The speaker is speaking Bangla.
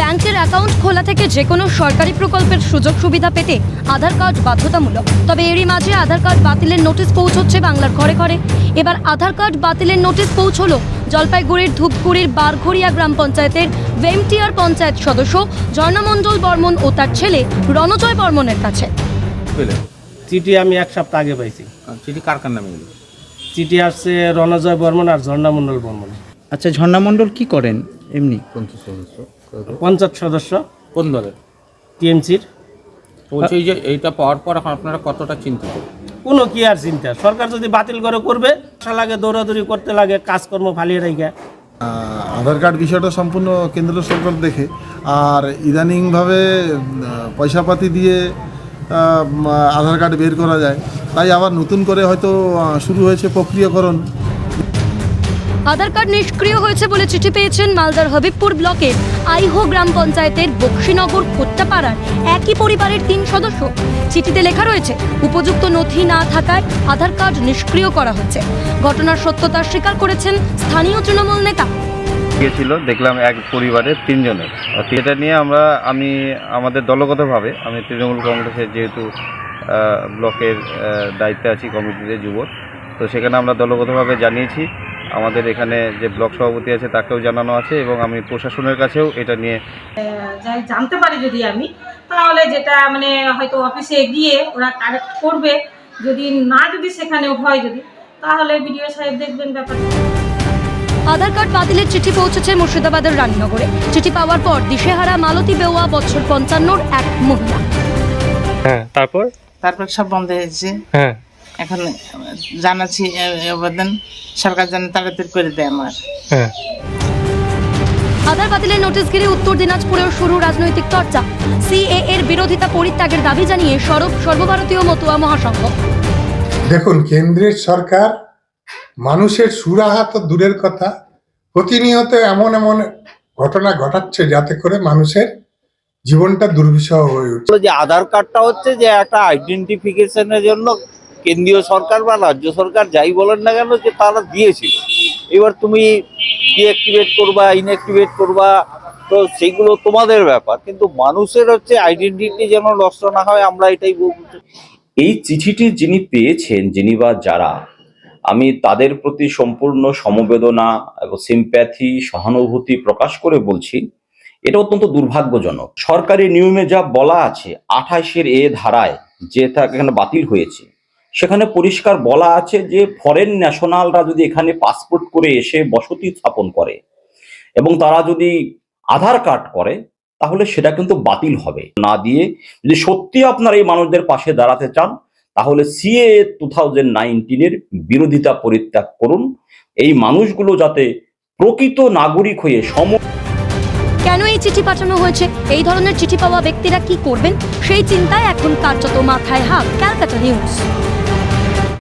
ব্যাংকের অ্যাকাউন্ট খোলা থেকে যে কোনো সরকারি প্রকল্পের সুযোগ সুবিধা পেতে আধার কার্ড বাধ্যতামূলক। তবে এরই মাঝে আধার কার্ড বাতিলের নোটিশ পৌঁছচ্ছে বাংলার ঘরে ঘরে। এবার আধার কার্ড বাতিলের নোটিশ পৌঁছলো জলপাইগুড়ির ধূপগুড়ির বারঘড়িয়া গ্রাম পঞ্চায়েতের ভেমটিয়ার পঞ্চায়েত সদস্য ঝর্ণামণ্ডল বর্মন ও তার ছেলে রণজয় বর্মনের কাছে। চিঠি আমি এক সপ্তাহ আগে পাইছি। চিঠি কার কার নামে চিঠি আসছে রণজয় বর্মন আর ঝর্ণা মণ্ডল বর্মন আচ্ছা ঝর্ণা মণ্ডল কি করেন এমনি? পঞ্চাশ সদস্য। পঞ্চায়েত সদস্য। কোন দলের টিএমসির। বলছি যে এইটা পাওয়ার পর এখন আপনারা কতটা চিন্তিত? কোনো কি আর চিন্তা। সরকার যদি বাতিল করে করবে আশা লাগে দৌড়াদৌড়ি করতে লাগে কাজকর্ম ফালিয়ে রেখে। আধার কার্ড বিষয়টা সম্পূর্ণ কেন্দ্র সরকার দেখে। আর ইদানিংভাবে পয়সাপাতি দিয়ে আধার কার্ড বের করা যায়। তাই আবার নতুন করে হয়তো শুরু হয়েছে প্রক্রিয়াকরণ। আধার কার্ড নিষ্ক্রিয় হয়েছে বলে চিঠি পেয়েছেন মালদার হবিবপুর ব্লকের আইহো গ্রাম পঞ্চায়েতের বক্সিনগর খোট্টাপাড়ার একই পরিবারের তিন সদস্য। চিঠিতে লেখা রয়েছে, উপযুক্ত নথি না থাকায় আধার কার্ড নিষ্ক্রিয় করা হয়েছে ঘটনার সত্যতা স্বীকার করেছেন স্থানীয় তৃণমূল নেতা। গিয়েছিল, দেখলাম এক পরিবারের তিনজনের। এটা নিয়ে আমরা, আমি আমাদের দলগতভাবে, আমি তৃণমূল কংগ্রেসের যেহেতু ব্লকের দায়িত্বে আছি কমিটিতে যুব তো সেখানে আমরা দলগতভাবে জানিয়েছি। আমাদের এখানে যে ব্লক সভাপতি আছে তাকেও জানানো আছে এবং আমি প্রশাসনের কাছেও এটা নিয়ে যাই জানতে পারি যদি আমি তাহলে যেটা মানে হয়তো অফিসে গিয়ে ওরা কারেক্ট করবে। যদি না যদি সেখানে হয় যদি তাহলে বিডিও সাহেব দেখবেন ব্যাপারটা। আধার কার্ড বাতিলের চিঠি পৌঁছেছে মুর্শিদাবাদের রানীনগরে। চিঠি পাওয়ার পর দিশেহারা মালতী বেওয়া বছর পঞ্চান্নর এক মহিলা। হ্যাঁ তারপর? তারপর সব বন্ধ হয়েছে। হ্যাঁ। এখন জানাচ্ছি আবেদন সরকার যেন তাড়াতাড়ি করে দেয় আমার। হ্যাঁ। আধার বাতিলের নোটিশ ঘিরে উত্তর দিনাজপুরেও শুরু রাজনৈতিক চর্চা। সিএ এর বিরোধিতা পরিত্যাগের দাবি জানিয়ে সরব সর্বভারতীয় মতুয়া মহাসংঘ। দেখুন কেন্দ্রের সরকার মানুষের সুরাহা তো দূরের কথা। প্রতিনিয়ত এমন এমন ঘটনা ঘটাচ্ছে যাতে করে মানুষের জীবনটা দুর্বিষহ হয়ে উঠছে। যে আধার কার্ডটা হচ্ছে যে একটা আইডেন্টিফিকেশনের জন্য কেন্দ্রীয় সরকার বা রাজ্য সরকার যাই বলেন না কেন যে তারা দিয়েছিল। এবার তুমি ডিঅ্যাক্টিভেট করবা ইনঅ্যাক্টিভেট করবা, তো সেগুলো তোমাদের ব্যাপার, কিন্তু মানুষের হচ্ছে আইডেন্টিটি যেন নষ্ট না হয়, আমরা এটাই বলতে এই চিঠিটি যিনি পেয়েছেন, যিনি বা যারা, আমি তাদের প্রতি সম্পূর্ণ সমবেদনা এবং সিম্প্যাথি সহানুভূতি প্রকাশ করে বলছি, এটা অত্যন্ত দুর্ভাগ্যজনক। সরকারি নিয়মে যা বলা আছে, আঠাশের এ ধারায় যে তা এখানে বাতিল হয়েছে। সেখানে পরিষ্কার বলা আছে যে ফরেন ন্যাশনালরা যদি এখানে পাসপোর্ট করে এসে বসতি স্থাপন করে এবং তারা যদি আধার কার্ড করে, তাহলে সেটা কিন্তু বাতিল হবে। না দিয়ে যদি সত্যি আপনারা এই মানুষদের পাশে দাঁড়াতে চান, তাহলে সিএ টু থাউজেন্ড নাইনটিনের বিরোধিতা পরিত্যাগ করুন। এই মানুষগুলো যাতে প্রকৃত নাগরিক হয়ে সম কেন এই চিঠি পাঠানো হয়েছে? এই ধরনের চিঠি পাওয়া ব্যক্তিরা কি করবেন? সেই চিন্তায় এখন কার্যত মাথায় হাত ক্যালকাটা নিউজ।